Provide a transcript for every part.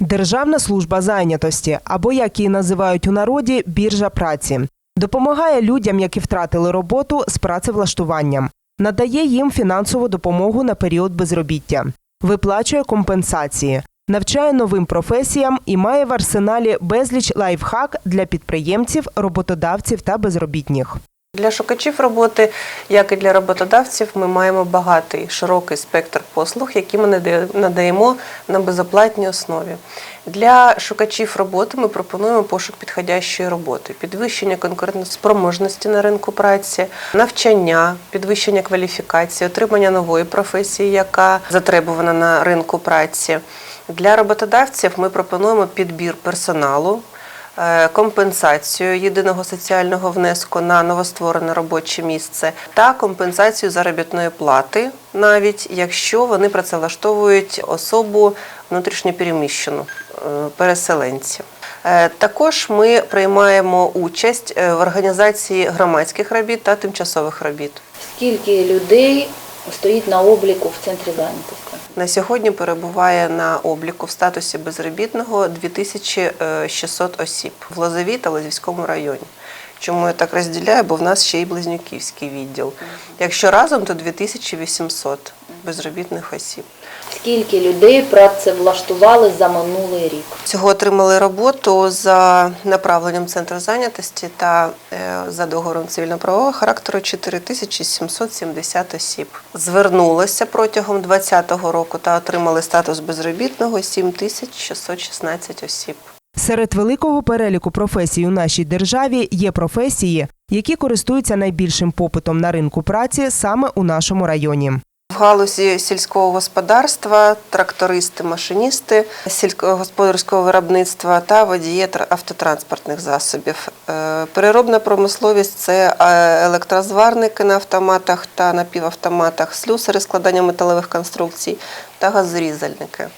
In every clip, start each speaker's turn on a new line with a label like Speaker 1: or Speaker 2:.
Speaker 1: Державна служба зайнятості, або як її називають у народі, біржа праці, допомагає людям, які втратили роботу з працевлаштуванням, надає їм фінансову допомогу на період безробіття, виплачує компенсації, навчає новим професіям і має в арсеналі безліч лайфхак для підприємців, роботодавців та безробітних.
Speaker 2: Для шукачів роботи, як і для роботодавців, ми маємо багатий широкий спектр послуг, які ми надає- надаємо на безоплатній основі. Для шукачів роботи ми пропонуємо пошук підходящої роботи, підвищення конкурентоспроможності на ринку праці, навчання, підвищення кваліфікації, отримання нової професії, яка затребувана на ринку праці. Для роботодавців ми пропонуємо підбір персоналу, компенсацію єдиного соціального внеску на новостворене робоче місце та компенсацію заробітної плати, навіть якщо вони працевлаштовують особу внутрішньопереміщену е, переселенців. Е, Також ми приймаємо участь е, в організації громадських робіт та тимчасових робіт.
Speaker 3: Скільки людей стоїть на обліку в центрі зайнятості?
Speaker 2: На сьогодні перебуває на обліку в статусі безробітного 2600 осіб в Лозовій та Лозівському районі. Чому я так розділяю? Бо в нас ще й Близнюківський відділ. Якщо разом, то 2800 безробітних осіб.
Speaker 3: Скільки людей працевлаштували за минулий рік?
Speaker 2: Цього отримали роботу за направленням центру зайнятості та е, за договором цивільно-правового характеру 4770 осіб. Звернулося протягом 2020 року та отримали статус безробітного 7616 осіб.
Speaker 1: Серед великого переліку професій у нашій державі є професії, які користуються найбільшим попитом на ринку праці саме у нашому районі.
Speaker 2: В галузі сільського господарства, трактористи, машиністи сільськогосподарського виробництва та водії автотранспортних засобів. Е, Переробна промисловість це е, електрозварники на автоматах та напівавтоматах, слюсари складання металевих конструкцій та газорізальники.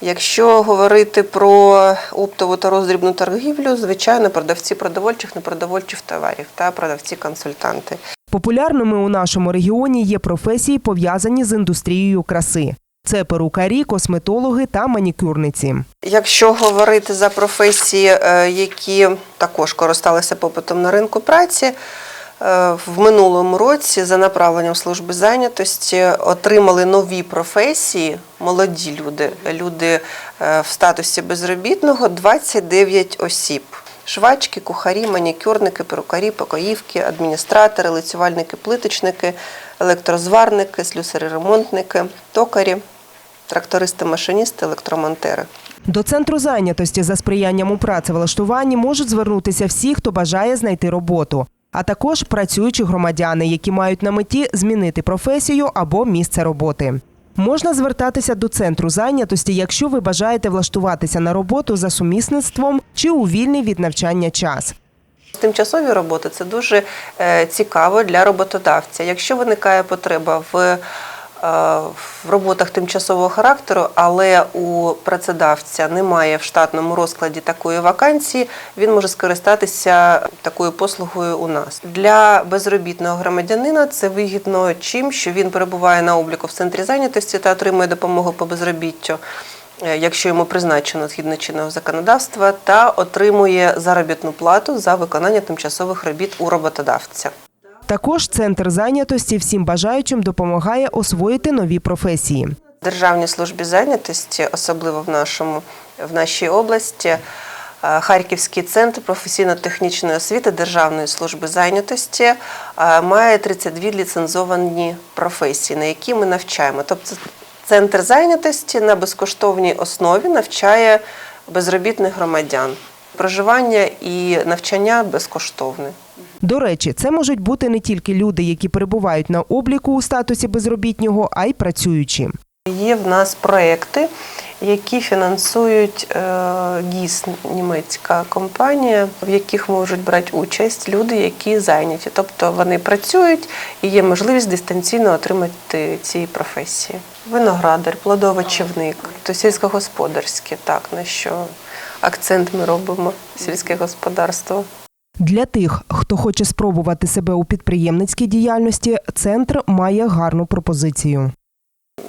Speaker 2: Якщо говорити про оптову та роздрібну торгівлю, звичайно, продавці продовольчих, непродовольчих товарів та продавці-консультанти.
Speaker 1: Популярними у нашому регіоні є професії, пов'язані з індустрією краси. Це перукарі, косметологи та манікюрниці.
Speaker 2: Якщо говорити за професії, е, які також користалися попитом на ринку праці, е, в минулому році за направленням служби зайнятості отримали нові професії, молоді люди, люди е, в статусі безробітного 29 осіб. Швачки, кухарі, манікюрники, перукарі, покоївки, адміністратори, лицювальники, плиточники, електрозварники, слюсари-ремонтники, токарі, трактористи, машиністи, електромонтери.
Speaker 1: До центру зайнятості за сприянням у працевлаштуванні можуть звернутися всі, хто бажає знайти роботу, а також працюючі громадяни, які мають на меті змінити професію або місце роботи. Можна звертатися до центру зайнятості, якщо ви бажаєте влаштуватися на роботу за сумісництвом чи у вільний від навчання час.
Speaker 2: Тимчасові роботи це дуже е, цікаво для роботодавця. Якщо виникає потреба в, в роботах тимчасового характеру, але у працедавця немає в штатному розкладі такої вакансії, він може скористатися такою послугою у нас. Для безробітного громадянина це вигідно чим, що він перебуває на обліку в центрі зайнятості та отримує допомогу по безробіттю. е, Якщо йому призначено згідно чинного законодавства, та отримує заробітну плату за виконання тимчасових робіт у роботодавця.
Speaker 1: Також центр зайнятості всім бажаючим допомагає освоїти нові професії.
Speaker 2: Державній службі зайнятості, особливо в нашому в нашій області, е, Харківський центр професійно-технічної освіти Державної служби зайнятості е, має 32 ліцензовані професії, на які ми навчаємо. Тобто центр зайнятості на безкоштовній основі навчає безробітних громадян. Проживання і навчання безкоштовне.
Speaker 1: До речі, це можуть бути не тільки люди, які перебувають на обліку у статусі безробітнього, а й працюючі.
Speaker 2: Є в нас проекти, які фінансують е, ГІС, німецька компанія, в яких можуть брати участь люди, які зайняті. Тобто вони працюють і є можливість дистанційно отримати ці професії. Виноградар, плодовочівник, то сільськогосподарське, так на що акцент ми робимо сільське господарство.
Speaker 1: Для тих, хто хоче спробувати себе у підприємницькій діяльності, центр має гарну пропозицію.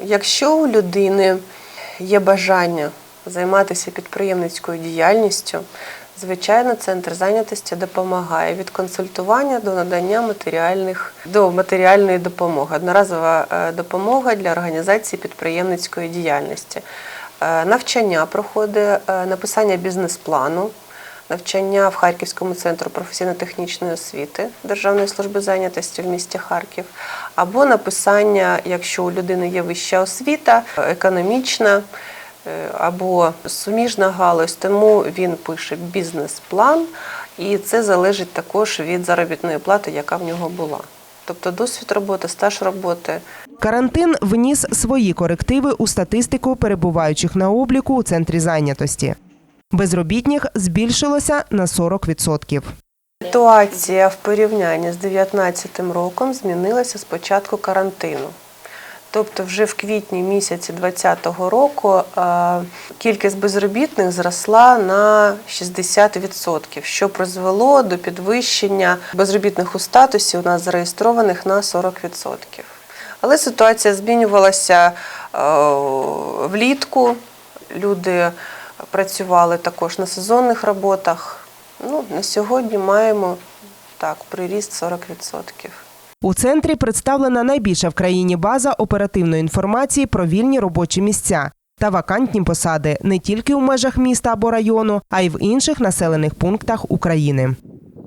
Speaker 2: Якщо у людини є бажання займатися підприємницькою діяльністю, звичайно, центр зайнятості допомагає від консультування до надання матеріальних до матеріальної допомоги, одноразова е, допомога для організації підприємницької діяльності. Е, Навчання проходить, е, написання бізнес-плану, навчання в Харківському центру професійно-технічної освіти Державної служби зайнятості в місті Харків, або написання, якщо у людини є вища освіта, економічна е, або суміжна галузь, тому він пише бізнес-план, і це залежить також від заробітної плати, яка в нього була. Тобто досвід роботи, стаж роботи,
Speaker 1: Карантин вніс свої корективи у статистику перебуваючих на обліку у центрі зайнятості. Безробітних збільшилося на 40%.
Speaker 2: Ситуація в порівнянні з 2019 роком змінилася з початку карантину. Тобто, вже в квітні місяці 2020 року е, кількість безробітних зросла на 60%, що призвело до підвищення безробітних у статусі у нас зареєстрованих на 40%. Але ситуація змінювалася е, влітку. Люди працювали також на сезонних роботах. Ну, на сьогодні маємо так, приріст 40%.
Speaker 1: У центрі представлена найбільша в країні база оперативної інформації про вільні робочі місця та вакантні посади не тільки у межах міста або району, а й в інших населених пунктах України.